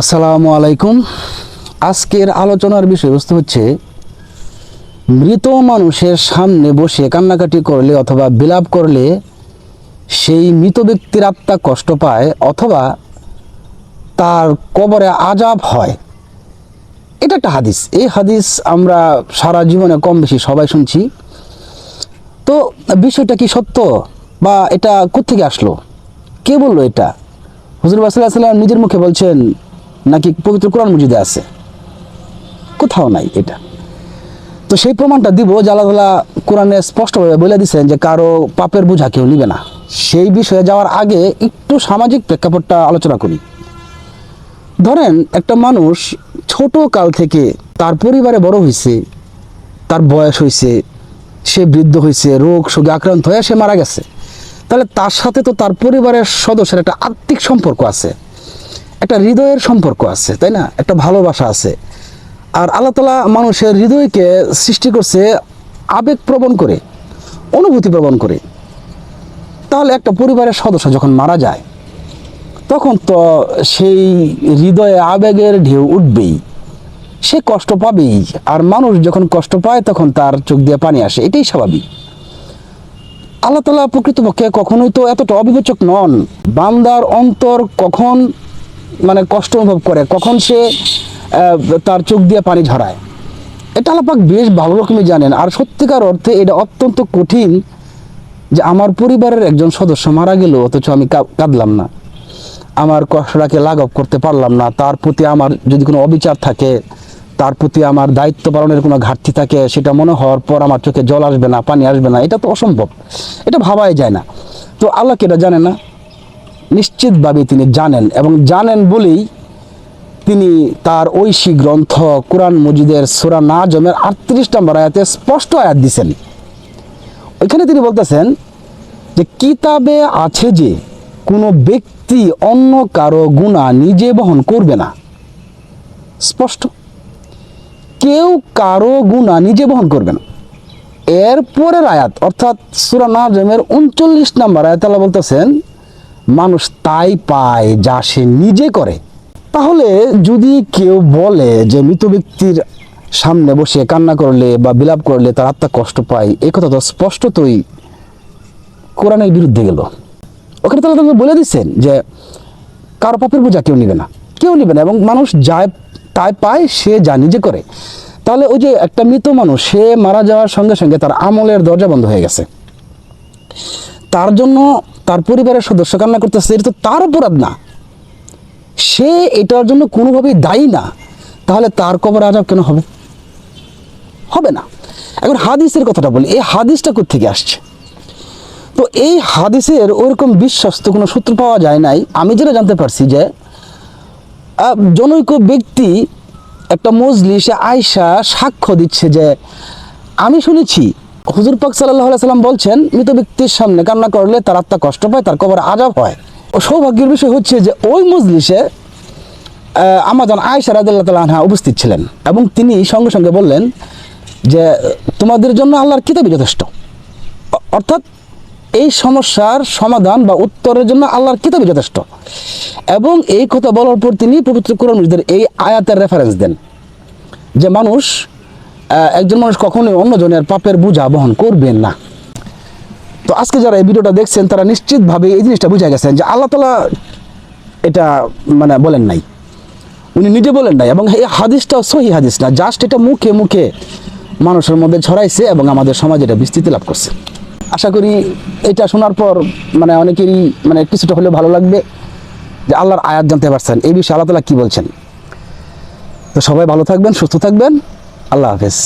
আসসালামু আলাইকুম। আজকের আলোচনার বিষয়বস্তু হচ্ছে, মৃত মানুষের সামনে বসে কান্নাকাটি করলে অথবা বিলাপ করলে সেই মৃত ব্যক্তির আত্মা কষ্ট পায় অথবা তার কবরে আজাব হয়। এটা একটা হাদিস। এই হাদিস আমরা সারা জীবনে কম বেশি সবাই শুনছি। তো বিষয়টা কি সত্য বা এটা কোত্থেকে আসলো? কে বলল এটা? হুজুর বাসাল্লাহ সাল্লাম নিজের মুখে বলছেন নাকি পবিত্র কোরআন মজিদে আছে? কোথাও নাই এটা। তো সেই প্রমাণটা দিব যে আল্লাহ তাআলা কোরআনে স্পষ্টভাবে বলে দিচ্ছেন যে কারও পাপের বোঝা কেউ নিবে না। সেই বিষয়ে যাওয়ার আগে একটু সামাজিক প্রেক্ষাপটটা আলোচনা করি। ধরেন একটা মানুষ ছোট কাল থেকে তার পরিবারে বড় হয়েছে তার বয়স হয়েছে সে বৃদ্ধ হয়েছে রোগ শোকে আক্রান্ত হয়ে সে মারা গেছে। তাহলে তার সাথে তো তার পরিবারের সদস্যের একটা আত্মিক সম্পর্ক আছে। একটা হৃদয়ের সম্পর্ক আছে, তাই না? একটা ভালোবাসা আছে। আর আল্লাহ তালা মানুষের হৃদয়কে সৃষ্টি করছে আবেগ প্রবণ করে, অনুভূতি প্রবণ করে। তাহলে একটা পরিবারের সদস্য যখন মারা যায়, তখন তো সেই হৃদয়ে আবেগের ঢেউ উঠবেই, সে কষ্ট পাবেই। আর মানুষ যখন কষ্ট পায়, তখন তার চোখ দিয়ে পানি আসে, এটাই স্বাভাবিক। আল্লাহ তালা প্রকৃতপক্ষে কখনোই তো এতটা অবিবেচক নন। বান্দার অন্তর কখন মানে কষ্ট অনুভব করে, কখন সে তার চোখ দিয়ে পানি ঝরায়। এটা আল্লাপাক বেশ ভালো রকমই জানেন। আর সত্যিকার অর্থে এটা অত্যন্ত কঠিন যে আমার পরিবারের একজন সদস্য মারা গেল, অথচ আমি কাঁদলাম না। আমার কষ্টটাকে লাঘব করতে পারলাম না। তার প্রতি আমার যদি কোনো অবিচার থাকে, তার প্রতি আমার দায়িত্ব পালনের কোনো ঘাটতি থাকে, সেটা মনে হওয়ার পর আমার চোখে জল আসবে না, পানি আসবে না, এটা তো অসম্ভব। এটা ভাবাই যায় না। তো আল্লাহকে এটা জানে না? নিশ্চিতভাবে তিনি জানেন এবং জানেন বলেই তিনি তার ঐশী গ্রন্থ কোরআন মজিদের সুরা নাজমের আটত্রিশ নম্বর আয়াতে স্পষ্ট আয়াত দিছেন। ওইখানে তিনি বলতেছেন যে, কিতাবে আছে যে, কোনো ব্যক্তি অন্য কারও গুণা নিজে বহন করবে না। স্পষ্ট। কেউ কারও গুণা নিজে বহন করবে না। এরপরের আয়াত, অর্থাৎ সুরা নাজমের উনচল্লিশ নম্বর আয়াত বলতেছেন মানুষ তাই পায় যা সে নিজে করে। তাহলে যদি কেউ বলে যে মৃত ব্যক্তির সামনে বসে কান্না করলে বা বিলাপ করলে তার আত্মা কষ্ট পায় এই কথা তো স্পষ্টতই কোরআনের বিরুদ্ধে গেল। ওখানে তাহলে তাকে বলে দিচ্ছেন যে কারও পাপের বোঝা কেউ নেবে না। কেউ নেবে না এবং মানুষ যায় তাই পায় সে যা নিজে করে। তাহলে ওই যে একটা মৃত মানুষ, সে মারা যাওয়ার সঙ্গে সঙ্গে তার আমলের দরজা বন্ধ হয়ে গেছে। তার জন্য তার পরিবারের সদস্য কান্না করতেছে, এটা তো তার অপরাধ না। সে এটার জন্য কোনোভাবেই দায়ী না। তাহলে তার কবর আজাব কেন হবে? হবে না। এখন হাদিসের কথাটা বলি, এই হাদিসটা থেকে আসছে? তো এই হাদিসের ওরকম বিশ্বস্ত কোনো সূত্র পাওয়া যায় নাই। আমি যেটা জানতে পারছি যে জনৈক ব্যক্তি একটা মজলিসে আয়সা সাক্ষ্য দিচ্ছে যে, আমি শুনেছি হুজুর পাক সাল্লাহ সাল্লাম বলছেন, মৃত ব্যক্তির সামনে কান্না করলে তার আত্মা কষ্ট পায়, তার কবর আজাব হয়। ও সৌভাগ্যের বিষয় হচ্ছে যে ওই মজলিসে আমাজন আয়সা রাদিল্লাহ তালা আনহা উপস্থিত ছিলেন এবং তিনি সঙ্গে সঙ্গে বললেন যে, তোমাদের জন্য আল্লাহর কিতাবই যথেষ্ট। অর্থাৎ এই সমস্যার সমাধান বা উত্তরের জন্য আল্লাহর কিতাবই যথেষ্ট। এবং এই কথা বলার পর তিনি পবিত্র কোরআন এই আয়াতের রেফারেন্স দেন যে, মানুষ একজন মানুষ কখনোই অন্যজনের পাপের বোঝা বহন করবেন না। তো আজকে যারা এই ভিডিওটা দেখছেন, তারা নিশ্চিতভাবে এই জিনিসটা বুঝে গেছেন যে আল্লাহ তালা এটা মানে বলেন নাই। উনি নিজে বলেন নাই এবং এই হাদিসটা সহি হাদিস না, জাস্ট এটা মুখে মুখে মানুষের মধ্যে ছড়াইছে এবং আমাদের সমাজে এটা বিস্তৃতি লাভ করছে। আশা করি এটা শোনার পর মানে অনেকেরই মানে কিছুটা হলেও ভালো লাগবে যে আল্লাহর আয়াত জানতে পারছেন। এই বিষয়ে আল্লাহ তালা কী বলছেন? তো সবাই ভালো থাকবেন, সুস্থ থাকবেন। আল্লাহ হাফেজ।